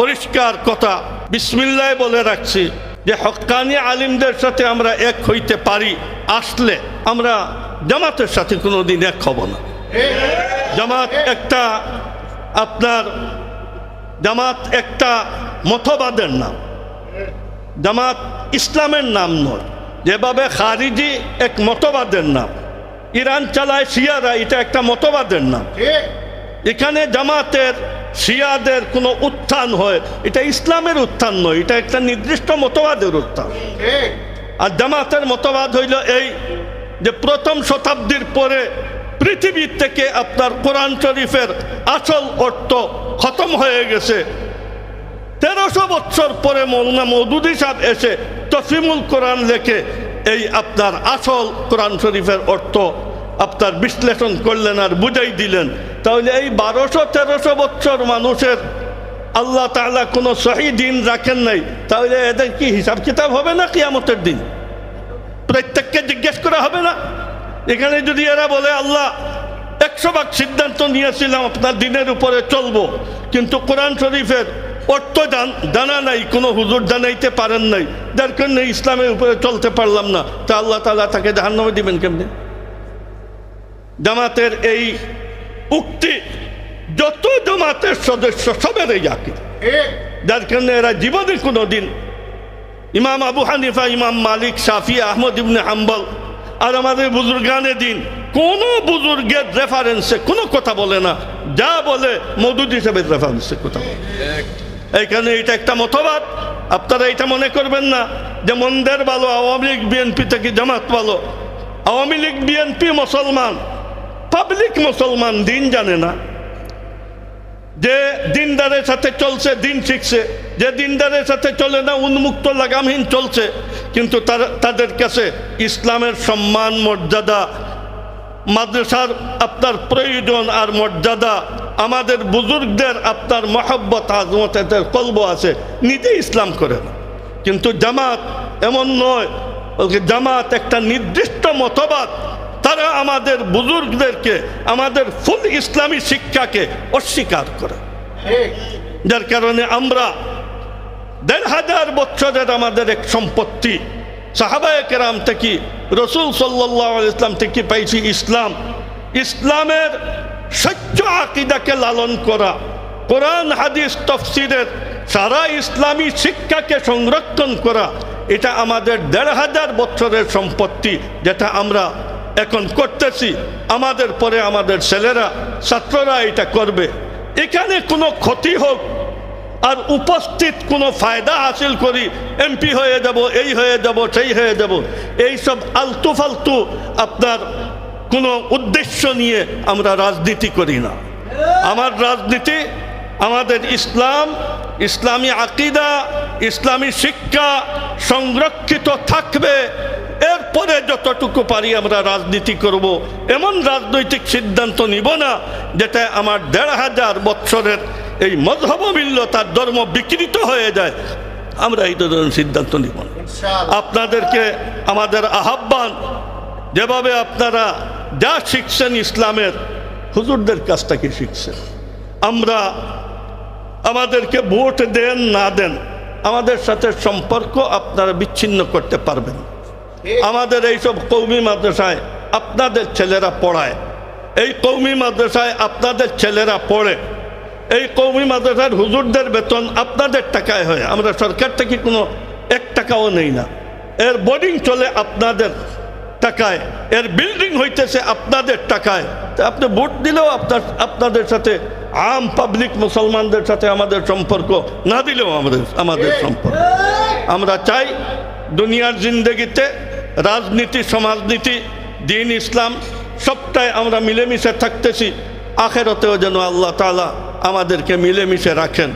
পরিষ্কার কথা। বিসমিল্লায় বলে রাখছি যে হক্কানি আলিমদের সাথে আমরা এক হইতে পারি আসলে আমরা জামাতের সাথে কোনো দিন এক হব না। জামাত একটা আপনার জামাত একটা মতবাদের নাম। জামাত ইসলামের নাম নয় যেভাবে খারিজি এক মতবাদের নাম। ইরান চালায় শিয়ারা এটা একটা মতবাদের নাম। এখানে জামাতের শিয়াদের কোনো উত্থান হয় এটা ইসলামের উত্থান নয় এটা একটা নির্দিষ্ট মতবাদের উত্থান। আর জামাতের মতবাদ হইল এই যে প্রথম শতাব্দীর পরে পৃথিবীর থেকে আপনার কোরআন শরীফের আসল অর্থ খতম হয়ে গেছে। তেরোশো বছর পরে মৌলানা মৌদুদি সাহেব এসে তসিমুল কোরআন লেখে এই আপনার আসল কোরআন শরীফের অর্থ আপনার বিশ্লেষণ করলেন আর বুঝাই দিলেন। তাহলে এই বারোশো, তেরোশো বছর মানুষের আল্লাহ তাআলা কোনো সহি দিন রাখেন নাই। তাহলে এদের কি হিসাব কিতাব হবে না কিয়ামতের দিন? প্রত্যেককে জিজ্ঞেস করা হবে না? এখানে যদি এরা বলে, আল্লাহ, একশো ভাগ সিদ্ধান্ত নিয়েছিলাম, আপনার দিনের উপরে চলবো, কিন্তু কোরআন শরীফের অর্থ জানা নাই, কোনো হুজুর জানাইতে পারেন নাই, যার কারণে ইসলামের উপরে চলতে পারলাম না। তা আল্লাহ তালা তাকে জাহান্নামে দিবেন কেমনে? জামাতের এই উক্তি যত জামাতের সদস্য সবের এই আকিদ যার কারণে এরা জীবনে কোনো দিন ইমাম আবু হানিফা ইমাম মালিক শাফি আহমদ ইবনে হাম্বল আর আমাদের বুজুর্গানে দিন কোনো বুজুর্গের রেফারেন্সে কোনো কথা বলে না। যা বলে মদুদ হিসেবে রেফারেন্সে কথা বলে। এইখানে এটা একটা মতবাদ। আপনারা এটা মনে করবেন না যে মন্দের ভালো আওয়ামী লীগ বিএনপি থেকে জামাত ভালো। আওয়ামী লীগ বিএনপি মুসলমান। পাবলিক মুসলমান দিন জানে না। যে দিনদারের সাথে চলছে, দিন শিখছে যে দিনদারের সাথে চলে না, উন্মুক্ত লাগামহীন চলছে। কিন্তু তার, তাদের কাছে ইসলামের সম্মান, মর্যাদা, মাদ্রাসার আপনার প্রয়োজন আর মর্যাদা, আমাদের বুজুর্গদের আপনার মহব্বত আজমত এদের কলব আছে। নিজে ইসলাম করে না। কিন্তু জামাত এমন নয় জামাত একটা নির্দিষ্ট মতবাদ তারা আমাদের বুজুর্গদেরকে, আমাদের ফুল ইসলামী শিক্ষাকে অস্বীকার করে। যার কারণে আমরা দেড় হাজার বছরের আমাদের এক সম্পত্তি, সাহাবায় কেরাম থেকে, রসুল সাল্লাহ ইসলাম থেকে পাইছি ইসলাম। ইসলামের সত্য আকিদাকে লালন করা, কোরআন, হাদিস, তফসিরের সারা ইসলামী শিক্ষাকে সংরক্ষণ করা, এটা আমাদের দেড় হাজার বছরের সম্পত্তি, যেটা আমরা এখন করতেছি। আমাদের পরে আমাদের ছেলেরা, ছাত্ররা এটা করবে। এখানে কোনো ক্ষতি হোক আর উপস্থিত কোনো ফায়দা হাসিল করি, এমপি হয়ে যাব, এই হয়ে যাব, সেই হয়ে যাব, এইসব আলতু ফালতু আপনার কোনো উদ্দেশ্য নিয়ে আমরা রাজনীতি করি না। আমার রাজনীতি আমাদের ইসলাম, ইসলামী আকিদা, ইসলামী শিক্ষা সংরক্ষিত থাকবে। এরপরে যতটুকু পারি আমরা রাজনীতি করব। এমন রাজনৈতিক সিদ্ধান্ত নিব না যেটা আমার দেড় হাজার বৎসরের এই মজহবিল্য তার ধর্ম বিকৃত হয়ে যায়। আমরা এই ধরনের সিদ্ধান্ত নিব না। আপনাদেরকে আমাদের আহ্বান যেভাবে আপনারা যা শিখছেন ইসলামের হুজুরদের কাছ থেকে শিখছেন? আমরা আমাদেরকে ভোট দেন না দেন আমাদের সাথে সম্পর্ক আপনারা বিচ্ছিন্ন করতে পারবেন না। আমাদের এইসব কৌমি মাদ্রাসায় আপনাদের ছেলেরা পড়ায়। এই কৌমি মাদ্রাসায় আপনাদের ছেলেরা পড়ে। এই কৌমি মাদ্রাসার হুজুরদের বেতন আপনাদের টাকায় হয়। আমরা সরকার থেকে কোনো এক টাকাও নেই না। এর বোর্ডিং চলে আপনাদের টাকায়। এর বিল্ডিং হইতেছে আপনাদের টাকায়। আপনি ভোট দিলেও আপনার, আপনাদের সাথে আম পাবলিক মুসলমানদের সাথে আমাদের সম্পর্ক, না দিলেও আমাদের আমাদের সম্পর্ক। আমরা চাই দুনিয়ার জিন্দগিতে রাজনীতি, সমাজনীতি, দিন ইসলাম, সবটাই আমরা মিলেমিশে থাকতেছি। আখেরতেও যেন আল্লাহ তালা আমাদেরকে মিলেমিশে রাখেন।